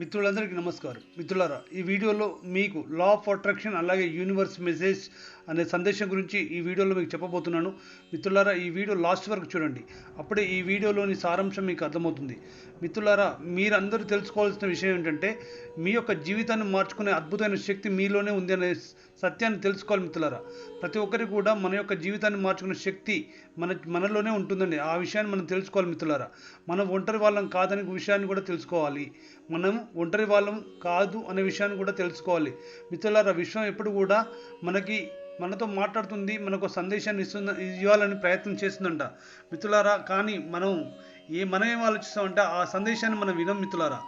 మిత్రులందరికీ నమస్కారం. మిత్రులారా ఈ వీడియోలో మీకు లా ఆఫ్ అట్రాక్షన్ అలాగే యూనివర్స్ మెసేజ్ అనే సందేశం గురించి ఈ వీడియోలో మీకు చెప్పబోతున్నాను. మిత్రులారా ఈ వీడియో లాస్ట్ వరకు చూడండి. అప్పుడే ఈ వీడియోలోని సారాంశం మీకు అర్థమవుతుంది. మిత్రులారా మీరందరూ తెలుసుకోవాల్సిన విషయం ఏంటంటే మీ యొక్క జీవితాన్ని మార్చుకునే అద్భుతమైన శక్తి మీలోనే ఉంది అనే సత్యాన్ని తెలుసుకోవాలి మిత్రులారా. ప్రతి ఒక్కరికి కూడా మన యొక్క జీవితాన్ని మార్చుకునే శక్తి మన మనలోనే ఉంటుందండి. ఆ విషయాన్ని మనం తెలుసుకోవాలి మిత్రులారా. మనం ఒంటరి వాళ్ళం కాదనే విషయాన్ని కూడా తెలుసుకోవాలి. మనం ఒంటరి వాళ్ళం కాదు అనే విషయాన్ని కూడా తెలుసుకోవాలి. మిత్రులారా విశ్వం ఎప్పుడు కూడా మనకి మనతో మాట్లాడుతుంది మనకు సందేశాన్ని ఇస్తున్న ఇవ్వాలని ప్రయత్నం చేస్తుందంట. మిత్రులారా కానీ మనం ఏ మనం ఏం ఆలోచిస్తామంటే ఆ సందేశాన్ని మనం వినం మిత్రులారా.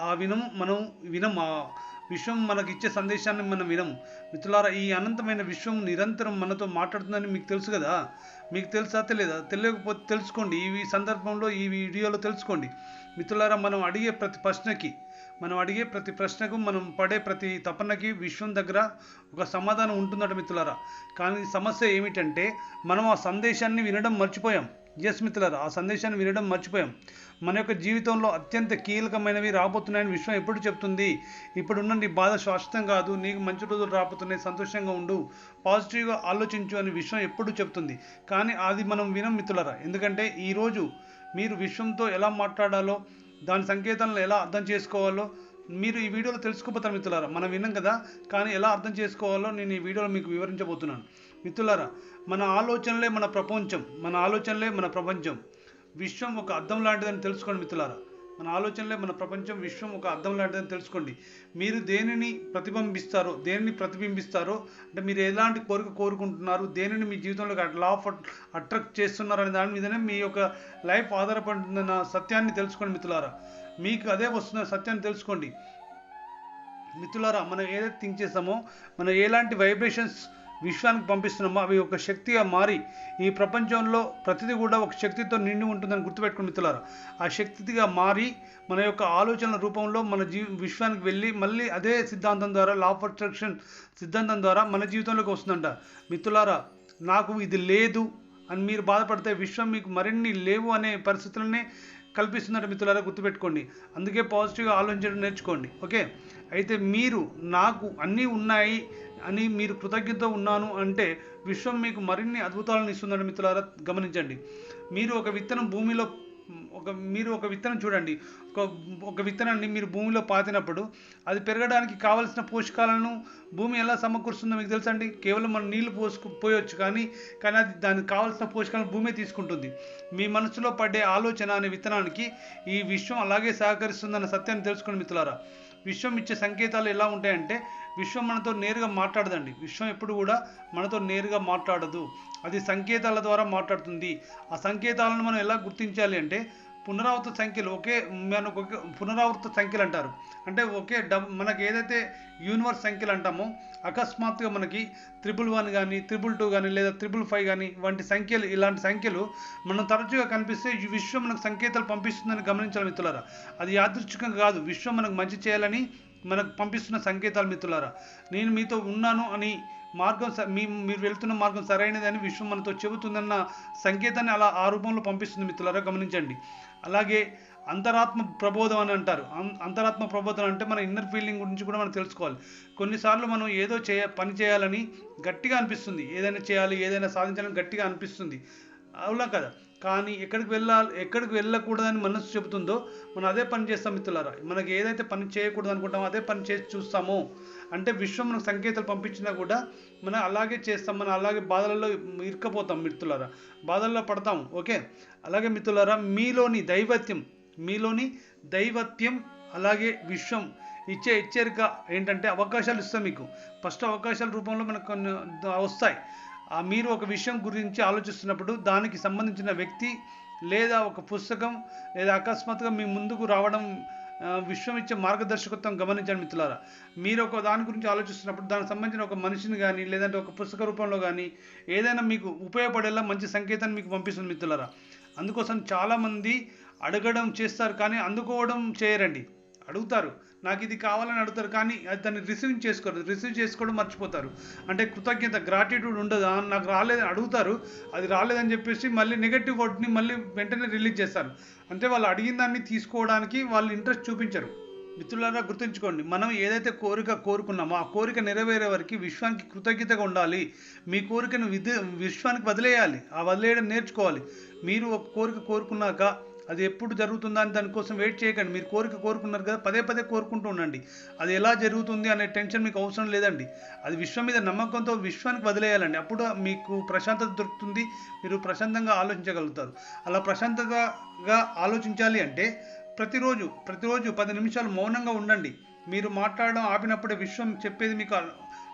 ఆ వినం మనం వినం ఆ విశ్వం మనకి ఇచ్చే సందేశాన్ని మనం వినం. మిత్రులారా ఈ అనంతమైన విశ్వం నిరంతరం మనతో మాట్లాడుతుందని మీకు తెలుసు కదా. మీకు తెలుసా తెలియదా? తెలియకపోతే తెలుసుకోండి. ఈ సందర్భంలో ఈ వీడియోలో తెలుసుకోండి. మిత్రులారా మనం అడిగే ప్రతి ప్రశ్నకి మనం అడిగే ప్రతి ప్రశ్నకు మనం పడే ప్రతి తపనకి విశ్వం దగ్గర ఒక సమాధానం ఉంటుందట మిత్రులారా. కానీ సమస్య ఏమిటంటే మనం ఆ సందేశాన్ని వినడం మర్చిపోయాం. ఎస్ మిత్రులారా ఆ సందేశాన్ని వినడం మర్చిపోయాం. మన యొక్క జీవితంలో అత్యంత కీలకమైనవి రాబోతున్నాయని విశ్వం ఎప్పుడు చెప్తుంది? ఇప్పుడున్న నీ బాధ శాశ్వతం కాదు నీకు మంచి రోజులు రాబోతున్నాయి సంతోషంగా ఉండు పాజిటివ్గా ఆలోచించు అని విశ్వం ఎప్పుడు చెప్తుంది. కానీ అది మనం వినం మిత్రులరా ఎందుకంటే ఈరోజు మీరు విశ్వంతో ఎలా మాట్లాడాలో దాని సంకేతాలను ఎలా అర్థం చేసుకోవాలో మీరు ఈ వీడియోలో తెలుసుకోపోతారు మిత్రులారా. మనం విన్నాం కదా కానీ ఎలా అర్థం చేసుకోవాలో నేను ఈ వీడియోలో మీకు వివరించబోతున్నాను. మిత్రులారా మన ఆలోచనలే మన ప్రపంచం మన ఆలోచనలే మన ప్రపంచం. విశ్వం ఒక అర్థం లాంటిదని తెలుసుకోండి మిత్రులారా. మన ఆలోచనలే మన ప్రపంచం విశ్వం ఒక అర్థం లాంటిదని తెలుసుకోండి. మీరు దేనిని ప్రతిబింబిస్తారో దేనిని ప్రతిబింబిస్తారో అంటే మీరు ఎలాంటి కోరిక కోరుకుంటున్నారు దేనిని మీ జీవితంలో లా ఆఫ్ అట్రాక్ట్ చేస్తున్నారు అనే దాని మీదనే మీ యొక్క లైఫ్ ఆధారపడుతుందన్న సత్యాన్ని తెలుసుకోండి మిత్రులారా. మీకు అదే వస్తున్న సత్యాన్ని తెలుసుకోండి. మిత్రులారా మనం ఏదైతే థింక్ చేస్తామో మనం ఎలాంటి వైబ్రేషన్స్ విశ్వానికి పంపిస్తున్నామో అవి ఒక శక్తిగా మారి ఈ ప్రపంచంలో ప్రతిదీ కూడా ఒక శక్తితో నిండి ఉంటుందని గుర్తుపెట్టుకుని మిత్రులారు. ఆ శక్తిగా మారి మన యొక్క ఆలోచనల రూపంలో మన జీ విశ్వానికి వెళ్ళి మళ్ళీ అదే సిద్ధాంతం ద్వారా లా ఆఫ్ అట్రాక్షన్ సిద్ధాంతం ద్వారా మన జీవితంలోకి వస్తుందంట. మిత్రులారా నాకు ఇది లేదు అని మీరు బాధపడితే విశ్వం మీకు మరిన్ని లేవు అనే పరిస్థితులనే కల్పిస్తుందంట మిత్రులారా గుర్తుపెట్టుకోండి. అందుకే పాజిటివ్గా ఆలోచించడం నేర్చుకోండి. ఓకే? అయితే మీరు నాకు అన్నీ ఉన్నాయి అని మీరు కృతజ్ఞత ఉన్నాను అంటే విశ్వం మీకు మరిన్ని అద్భుతాలను ఇస్తుందని మిత్రులారా గమనించండి. మీరు ఒక విత్తనం భూమిలో ఒక మీరు ఒక విత్తనం చూడండి. ఒక ఒక విత్తనాన్ని మీరు భూమిలో పాతినప్పుడు అది పెరగడానికి కావలసిన పోషకాలను భూమి ఎలా సమకూరుస్తుందో మీకు తెలుసండి? కేవలం మనం నీళ్ళు పోసుకు పోయొచ్చు కానీ కానీ అది దానికి కావాల్సిన పోషకాలను భూమి తీసుకుంటుంది. మీ మనసులో పడే ఆలోచన అనే విత్తనానికి ఈ విశ్వం అలాగే సహకరిస్తుందన్న సత్యాన్ని తెలుసుకోండి మిత్రులారా. విశ్వం ఇచ్చే సంకేతాలు ఎలా ఉంటాయంటే విశ్వం మనతో నేరుగా మాట్లాడదండి. విశ్వం ఎప్పుడు కూడా మనతో నేరుగా మాట్లాడదు. అది సంకేతాల ద్వారా మాట్లాడుతుంది. ఆ సంకేతాలను మనం ఎలా గుర్తించాలి అంటే పునరావృత సంఖ్యలు ఒకే మనకు ఒకే పునరావృత సంఖ్యలు అంటారు. అంటే ఒకే డబ్ మనకి ఏదైతే యూనివర్స్ సంఖ్యలు అంటామో అకస్మాత్తుగా మనకి త్రిబుల్ వన్ కానీ త్రిబుల్ టూ కానీ లేదా త్రిబుల్ ఫైవ్ కానీ వంటి సంఖ్యలు ఇలాంటి సంఖ్యలు మనం తరచుగా కనిపిస్తే ఈ విశ్వం మనకు సంకేతాలు పంపిస్తుందని గమనించాలి మిత్రులారా. అది యాదృచ్ఛికంగా కాదు విశ్వం మనకు మంచి చేయాలని మనకు పంపిస్తున్న సంకేతాలు మిత్రులారా. నేను మీతో ఉన్నాను అని మార్గం మీ మీరు వెళ్తున్న మార్గం సరైనదని విశ్వం మనతో చెబుతుందన్న సంకేతాన్ని అలా ఆ రూపంలో పంపిస్తుంది మిత్రులారా గమనించండి. అలాగే అంతరాత్మ ప్రబోధం అని అంటారు. అంతరాత్మ ప్రబోధం అంటే మన ఇన్నర్ ఫీలింగ్ గురించి కూడా మనం తెలుసుకోవాలి. కొన్నిసార్లు మనం ఏదో చేయ పని చేయాలని గట్టిగా అనిపిస్తుంది. ఏదైనా చేయాలి ఏదైనా సాధించాలని గట్టిగా అనిపిస్తుంది. అవునా కదా. కానీ ఎక్కడికి వెళ్ళాలి ఎక్కడికి వెళ్ళకూడదని మనసు చెబుతుందో మనం అదే పని చేస్తాం మిత్రులారా. మనకి ఏదైతే పని చేయకూడదు అనుకుంటామో అదే పని చేసి చూస్తామో. అంటే విశ్వం మనకు సంకేతాలు పంపించినా కూడా మనం అలాగే చేస్తాం మనం అలాగే బాధలలో ఇరుక్కపోతాం మిత్రులారా. బాధల్లో పడతాం ఓకే? అలాగే మిత్రులారా మీలోని దైవత్యం మీలోని దైవత్యం అలాగే విశ్వం ఇచ్చే హెచ్చరిక ఏంటంటే అవకాశాలు ఇస్తాం మీకు. ఫస్ట్ అవకాశాల రూపంలో మనకు కొన్ని వస్తాయి. మీరు ఒక విషయం గురించి ఆలోచిస్తున్నప్పుడు దానికి సంబంధించిన వ్యక్తి లేదా ఒక పుస్తకం లేదా అకస్మాత్తుగా మీ ముందుకు రావడం విశ్వం ఇచ్చే మార్గదర్శకత్వం గమనించండి మిత్రులారా. మీరు ఒక దాని గురించి ఆలోచిస్తున్నప్పుడు దానికి సంబంధించిన ఒక మనిషిని కానీ లేదంటే ఒక పుస్తక రూపంలో కానీ ఏదైనా మీకు ఉపయోగపడేలా మంచి సంకేతాన్ని మీకు పంపిస్తుంది మిత్రులారా. అందుకోసం చాలామంది అడగడం చేస్తారు కానీ అందుకోవడం చేయరండి. అడుగుతారు. నాకు ఇది కావాలని అడుగుతారు కానీ అది దాన్ని రిసీవ్ చేసుకోరు. రిసీవ్ చేసుకోవడం మర్చిపోతారు. అంటే కృతజ్ఞత గ్రాటిట్యూడ్ ఉండదా? నాకు రాలేదని అడుగుతారు. అది రాలేదని చెప్పేసి మళ్ళీ నెగటివ్ వర్డ్ని మళ్ళీ వెంటనే రిలీజ్ చేస్తారు. అంటే వాళ్ళు అడిగిన దాన్ని తీసుకోవడానికి వాళ్ళు ఇంట్రెస్ట్ చూపించరు. మిత్రులారా గుర్తుంచుకోండి. మనం ఏదైతే కోరిక కోరుకున్నామో ఆ కోరిక నెరవేరే వరకు విశ్వానికి కృతజ్ఞతగా ఉండాలి. మీ కోరికను విధి విశ్వానికి వదిలేయాలి. ఆ వదిలేయడం నేర్చుకోవాలి. మీరు ఒక కోరిక కోరుకున్నాక అది ఎప్పుడు జరుగుతుందా అని దానికోసం వెయిట్ చేయకండి. మీరు కోరిక కోరుకున్నారు కదా పదే పదే కోరుకుంటూ ఉండండి. అది ఎలా జరుగుతుంది అనే టెన్షన్ మీకు అవసరం లేదండి. అది విశ్వం మీద నమ్మకంతో విశ్వానికి వదిలేయాలండి. అప్పుడు మీకు ప్రశాంతత దొరుకుతుంది మీరు ప్రశాంతంగా ఆలోచించగలుగుతారు. అలా ప్రశాంతతగా ఆలోచించాలి అంటే ప్రతిరోజు ప్రతిరోజు పది నిమిషాలు మౌనంగా ఉండండి. మీరు మాట్లాడడం ఆపినప్పుడే విశ్వం చెప్పేది మీకు అల-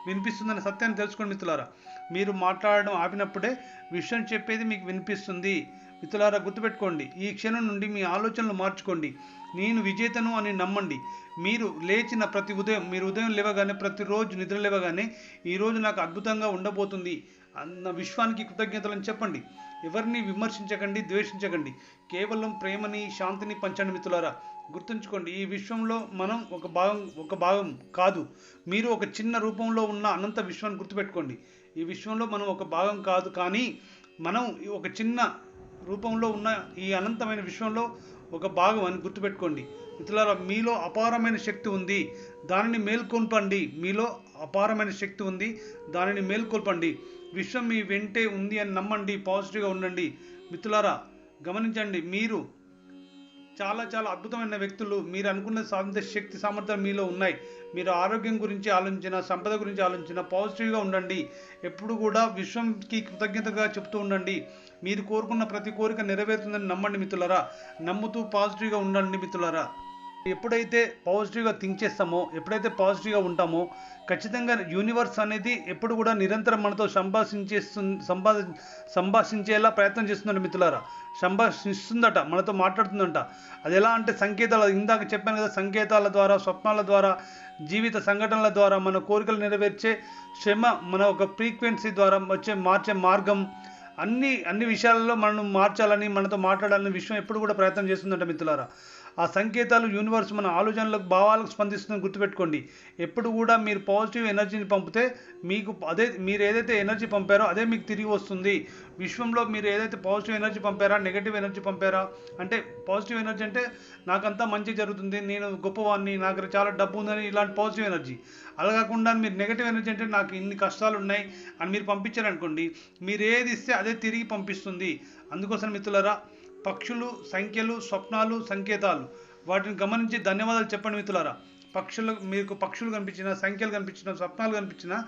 వినిపిస్తుందన్న సత్యాన్ని తెలుసుకోండి మిత్రులారా. మీరు మాట్లాడడం ఆపినప్పుడే విశ్వం చెప్పేది మీకు వినిపిస్తుంది. మిత్రులారా గుర్తుపెట్టుకోండి ఈ క్షణం నుండి మీ ఆలోచనలు మార్చుకోండి. నేను విజేతను అని నమ్మండి. మీరు లేచిన ప్రతి ఉదయం మీరు ఉదయం లేవగానే ప్రతిరోజు నిద్ర లేవగానే ఈరోజు నాకు అద్భుతంగా ఉండబోతుంది అన్న విశ్వానికి కృతజ్ఞతలను చెప్పండి. ఎవరిని విమర్శించకండి ద్వేషించకండి. కేవలం ప్రేమని శాంతిని పంచండి మిత్రులారా. గుర్తుంచుకోండి ఈ విశ్వంలో మనం ఒక భాగం ఒక భాగం కాదు. మీరు ఒక చిన్న రూపంలో ఉన్న అనంత విశ్వాన్ని గుర్తుపెట్టుకోండి. ఈ విశ్వంలో మనం ఒక భాగం కాదు కానీ మనం ఒక చిన్న రూపంలో ఉన్న ఈ అనంతమైన విశ్వంలో ఒక భాగం అని గుర్తుపెట్టుకోండి. మిత్రులారా మీలో అపారమైన శక్తి ఉంది. దానిని మేల్కొల్పండి. మీలో అపారమైన శక్తి ఉంది. దానిని మేల్కొల్పండి. విశ్వం మీ వెంటే ఉంది అని నమ్మండి. పాజిటివ్గా ఉండండి. మిత్రులారా గమనించండి. మీరు చాలా చాలా అద్భుతమైన వ్యక్తులు. మీరు అనుకున్న సాధించే శక్తి సామర్థ్యాలు మీలో ఉన్నాయి. మీరు ఆరోగ్యం గురించి ఆలోచించిన సంపద గురించి ఆలోచించిన పాజిటివ్గా ఉండండి. ఎప్పుడు కూడా విశ్వంకి కృతజ్ఞతగా చెప్తూ ఉండండి. మీరు కోరుకున్న ప్రతి కోరిక నెరవేరుతుందని నమ్మండి మిత్రులరా. నమ్ముతూ పాజిటివ్గా ఉండండి మిత్రులరా. ఎప్పుడైతే పాజిటివ్గా థింక్ చేస్తామో ఎప్పుడైతే పాజిటివ్గా ఉంటామో ఖచ్చితంగా యూనివర్స్ అనేది ఎప్పుడు కూడా నిరంతరం మనతో సంభాషించేస్తు సంభా సంభాషించేలా ప్రయత్నం చేస్తుందంట మిత్రులారా. సంభాషిస్తుందట మనతో మాట్లాడుతుందంట. అది ఎలా అంటే సంకేతాలు ఇందాక చెప్పాను కదా సంకేతాల ద్వారా స్వప్నాల ద్వారా జీవిత సంఘటనల ద్వారా మన కోరికలు నెరవేర్చే శ్రమ మన ఒక ఫ్రీక్వెన్సీ ద్వారా వచ్చే మార్చే మార్గం అన్ని అన్ని విషయాలలో మనం మార్చాలని మనతో మాట్లాడాలని విషయం ఎప్పుడు కూడా ప్రయత్నం చేస్తుందంట మిత్రులారా. ఆ సంకేతాలు యూనివర్స్ మన ఆలోచనలకు భావాలకు స్పందిస్తుందని గుర్తుపెట్టుకోండి. ఎప్పుడు కూడా మీరు పాజిటివ్ ఎనర్జీని పంపితే మీకు అదే మీరు ఏదైతే ఎనర్జీ పంపారో అదే మీకు తిరిగి వస్తుంది. విశ్వంలో మీరు ఏదైతే పాజిటివ్ ఎనర్జీ పంపారా నెగటివ్ ఎనర్జీ పంపారా? అంటే పాజిటివ్ ఎనర్జీ అంటే నాకంతా మంచి జరుగుతుంది నేను గొప్పవాడిని నాకు చాలా డబ్బు ఉందని ఇలాంటి పాజిటివ్ ఎనర్జీ అలా కాకుండా మీరు నెగటివ్ ఎనర్జీ అంటే నాకు ఇన్ని కష్టాలు ఉన్నాయి అని మీరు పంపించారనుకోండి మీరు ఏది ఇస్తే అదే తిరిగి పంపిస్తుంది. అందుకోసం మిత్రులరా పక్షులు సంఖ్యలు స్వప్నాలు సంకేతాలు. వాటిని గమనించి ధన్యవాదాలు చెప్పండి మిత్రులారా. పక్షులు మీకు పక్షులు కనిపించిన సంఖ్యలు కనిపించిన స్వప్నాలు కనిపించిన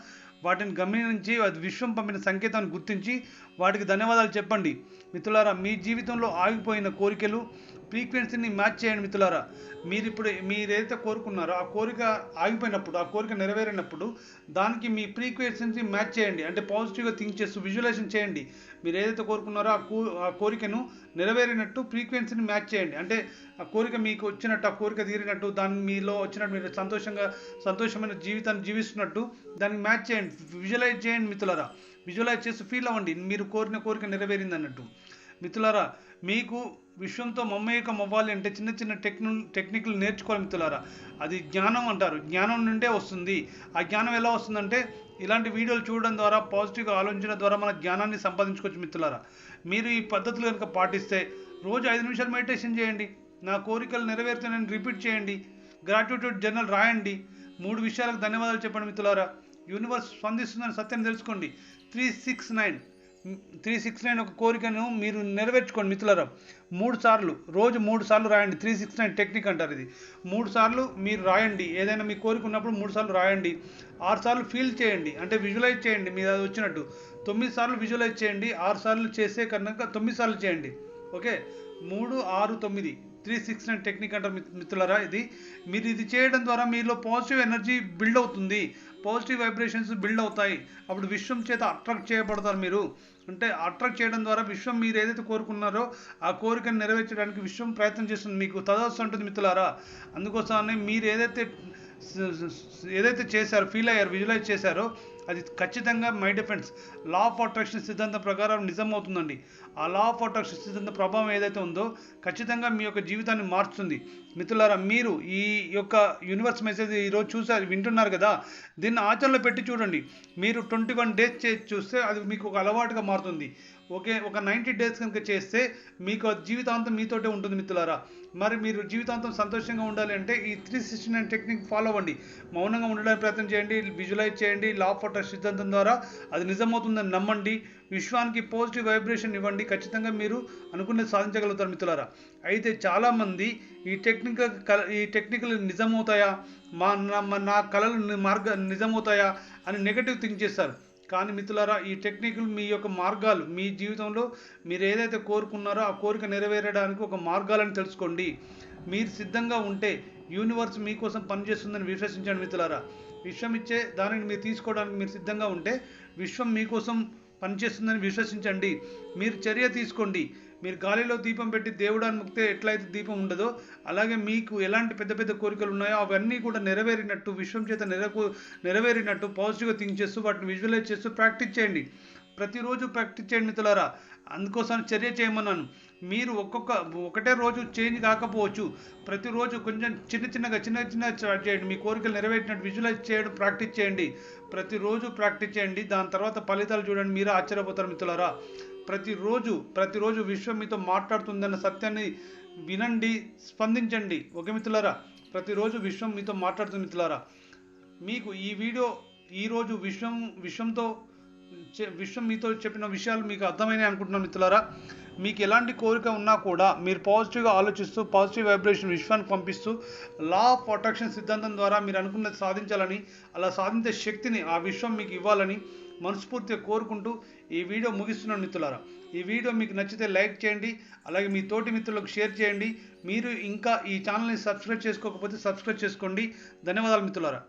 వాటిని గమనించి అది విశ్వం పంపిన సంకేతాన్ని గుర్తించి వాటికి ధన్యవాదాలు చెప్పండి. మిత్రులారా మీ జీవితంలో ఆగిపోయిన కోరికలు ఫ్రీక్వెన్సీని మ్యాచ్ చేయండి మిత్రులారా. మీరు ఇప్పుడు మీరు ఏదైతే కోరుకున్నారో ఆ కోరిక ఆగిపోయినప్పుడు ఆ కోరిక నెరవేరినప్పుడు దానికి మీ ఫ్రీక్వెన్సీని మ్యాచ్ చేయండి. అంటే పాజిటివ్గా థింక్ చేస్తూ విజువలైజేషన్ చేయండి. మీరు ఏదైతే కోరుకున్నారో ఆ కో ఆ కోరికను నెరవేరినట్టు ఫ్రీక్వెన్సీని మ్యాచ్ చేయండి. అంటే ఆ కోరిక మీకు వచ్చినట్టు ఆ కోరిక తీరినట్టు దాన్ని మీలో వచ్చినట్టు మీరు సంతోషంగా సంతోషమైన జీవితాన్ని జీవిస్తున్నట్టు దాన్ని మ్యాచ్ చేయండి. విజువలైజ్ చేయండి మిత్రులారా. విజువలైజ్ చేసి ఫీల్ అవ్వండి. మీరు కోరిన కోరిక నెరవేరింది అన్నట్టు మిత్రులారా మీకు విశ్వంతో మమ్మేకం అవ్వాలి అంటే చిన్న చిన్న టెక్ను టెక్నిక్లు నేర్చుకోవాలి మిత్రులారా. అది జ్ఞానం అంటారు. జ్ఞానం నుండే వస్తుంది. ఆ జ్ఞానం ఎలా వస్తుందంటే ఇలాంటి వీడియోలు చూడడం ద్వారా పాజిటివ్గా ఆలోచించడం ద్వారా మన జ్ఞానాన్ని సంపాదించుకోవచ్చు మిత్రులారా. మీరు ఈ పద్ధతులు కనుక పాటిస్తే రోజు ఐదు నిమిషాలు మెడిటేషన్ చేయండి. నా కోరికలు నెరవేరుతానని రిపీట్ చేయండి. గ్రాట్యూట్యూడ్ జర్నల్ రాయండి. మూడు విషయాలకు ధన్యవాదాలు చెప్పండి మిత్రులారా. యూనివర్స్ స్పందిస్తుందని సత్యం తెలుసుకోండి. Three six nine. Three six nine ఒక కోరికను మీరు నెరవేర్చుకోండి మిత్రులరా. మూడు సార్లు రోజు మూడు సార్లు రాయండి. త్రీ సిక్స్ నైన్ టెక్నిక్ అంటారు ఇది. మూడు సార్లు మీరు రాయండి. ఏదైనా మీ కోరిక ఉన్నప్పుడు మూడు సార్లు రాయండి. ఆరు సార్లు ఫీల్ చేయండి. అంటే విజువలైజ్ చేయండి మీరు అది వచ్చినట్టు. తొమ్మిది సార్లు విజువలైజ్ చేయండి. ఆరు సార్లు చేసే కనుక తొమ్మిది సార్లు చేయండి. ఓకే? మూడు ఆరు తొమ్మిది. త్రీ సిక్స్ నైన్ టెక్నిక్ అంటారు మిత్రులరా ఇది. మీరు ఇది చేయడం ద్వారా మీలో పాజిటివ్ ఎనర్జీ బిల్డ్ అవుతుంది. పాజిటివ్ వైబ్రేషన్స్ బిల్డ్ అవుతాయి. అప్పుడు విశ్వం చేత అట్రాక్ట్ చేయబడతారు మీరు. అంటే అట్రాక్ట్ చేయడం ద్వారా విశ్వం మీరు ఏదైతే కోరుకున్నారో ఆ కోరికను నెరవేర్చడానికి విశ్వం ప్రయత్నం చేస్తుంది మీకు. తదస్తు ఉంటుంది మిత్రులారా. అందుకోసమని మీరు ఏదైతే ఏదైతే చేశారో ఫీల్ అయ్యారు విజువలైజ్ చేశారో అది ఖచ్చితంగా my defence. Law of attraction సిద్ధాంతం ప్రకారం నిజం అవుతుందండి ఆ లా ఆఫ్ అట్రాక్షన్ సిద్ధాంత ప్రభావం ఏదైతే ఉందో ఖచ్చితంగా మీ యొక్క జీవితాన్ని మార్చుతుంది. మిత్రులారా మీరు ఈ యొక్క యూనివర్స్ మెసేజ్ ఈరోజు చూసారు వింటున్నారు కదా? దీన్ని ఆచరణలో పెట్టి చూడండి. మీరు ట్వంటీ వన్ డేస్ చేసి చూస్తే అది మీకు ఒక అలవాటుగా మారుతుంది. ఓకే ఒక నైంటీ డేస్ కనుక చేస్తే మీకు జీవితాంతం మీతోటే ఉంటుంది మిత్రులారా. మరి మీరు జీవితాంతం సంతోషంగా ఉండాలి అంటే ఈ three sixty nine technique follow అవ్వండి. మౌనంగా ఉండడానికి ప్రయత్నం చేయండి విజువలైజ్ చేయండి లా ఆఫ్ అట్రాక్షన్ సిద్ధాంతం ద్వారా అది నిజమవుతుందని నమ్మండి. విశ్వానికి పాజిటివ్ వైబ్రేషన్ ఇవ్వండి. ఖచ్చితంగా మీరు అనుకున్నది సాధించగలుగుతారు మిత్రులారా. అయితే చాలామంది ఈ టెక్నికల్ కల ఈ టెక్నికల్ నిజమవుతాయా? మా నా- నా కళలు మార్గ నిజమవుతాయా? అని నెగటివ్ థింక్ చేస్తారు. కానీ మిత్రులారా ఈ టెక్నికల్ మీ యొక్క మార్గాలు మీ జీవితంలో మీరు ఏదైతే కోరుకున్నారో ఆ కోరిక నెరవేరడానికి ఒక మార్గాలను తెలుసుకోండి. మీరు సిద్ధంగా ఉంటే యూనివర్స్ మీకోసం పనిచేస్తుందని విశ్వసించండి మిత్రులారా. విశ్వం ఇచ్చే దానిని మీరు తీసుకోవడానికి మీరు సిద్ధంగా ఉంటే విశ్వం మీకోసం పనిచేస్తుందని విశ్వసించండి. మీరు చర్య తీసుకోండి. మీరు గాలిలో దీపం పెట్టి దేవుడాన్ని ముక్తే ఎట్లయితే దీపం ఉండదో అలాగే మీకు ఎలాంటి పెద్ద పెద్ద కోరికలు ఉన్నాయో అవన్నీ కూడా నెరవేరినట్టు విశ్వం చేత నెరకు నెరవేరినట్టు పాజిటివ్గా థింక్ చేస్తూ వాటిని విజువలైజ్ చేస్తూ ప్రాక్టీస్ చేయండి. ప్రతిరోజు ప్రాక్టీస్ చేయండి మిత్రులారా. అందుకోసం చర్య చేయమన్నాను. మీరు ఒక్కొక్క ఒకటే రోజు చేంజ్ కాకపోవచ్చు. ప్రతిరోజు కొంచెం చిన్న చిన్నగా చిన్న చిన్న స్టార్ట్ చేయండి. మీ కోరికలు నెరవేరినట్టు విజువలైజ్ చేయడం ప్రాక్టీస్ చేయండి. ప్రతిరోజు ప్రాక్టీస్ చేయండి. దాని తర్వాత ఫలితాలు చూడండి. మీరు ఆశ్చర్యపోతారు మిత్రులారా. ప్రతిరోజు ప్రతిరోజు విశ్వం మీతో మాట్లాడుతుందన్న సత్యాన్ని వినండి స్పందించండి. ఓకే మిత్రులారా? ప్రతిరోజు విశ్వం మీతో మాట్లాడుతుంది మిత్రులారా. మీకు ఈ వీడియో ఈరోజు విశ్వం విశ్వంతో విశ్వం మీతో చెప్పిన విషయాలు మీకు అర్థమైనాయి అనుకుంటున్నాను మిత్రులారా. మీకు ఎలాంటి కోరిక ఉన్నా కూడా మీరు పాజిటివ్గా ఆలోచిస్తూ పాజిటివ్ వైబ్రేషన్ విశ్వానికి పంపిస్తూ లా ఆఫ్ అట్రాక్షన్ సిద్ధాంతం ద్వారా మీరు అనుకున్నది సాధించాలని అలా సాధించే శక్తిని ఆ విశ్వం మీకు ఇవ్వాలని మనస్ఫూర్తిగా కోరుకుంటూ ఈ వీడియో ముగిస్తున్నాను మిత్రులారా. ఈ వీడియో మీకు నచ్చితే లైక్ చేయండి అలాగే మీ తోటి మిత్రులకు షేర్ చేయండి. మీరు ఇంకా ఈ ఛానల్ని సబ్స్క్రైబ్ చేసుకోకపోతే సబ్స్క్రైబ్ చేసుకోండి. ధన్యవాదాలు మిత్రులారా.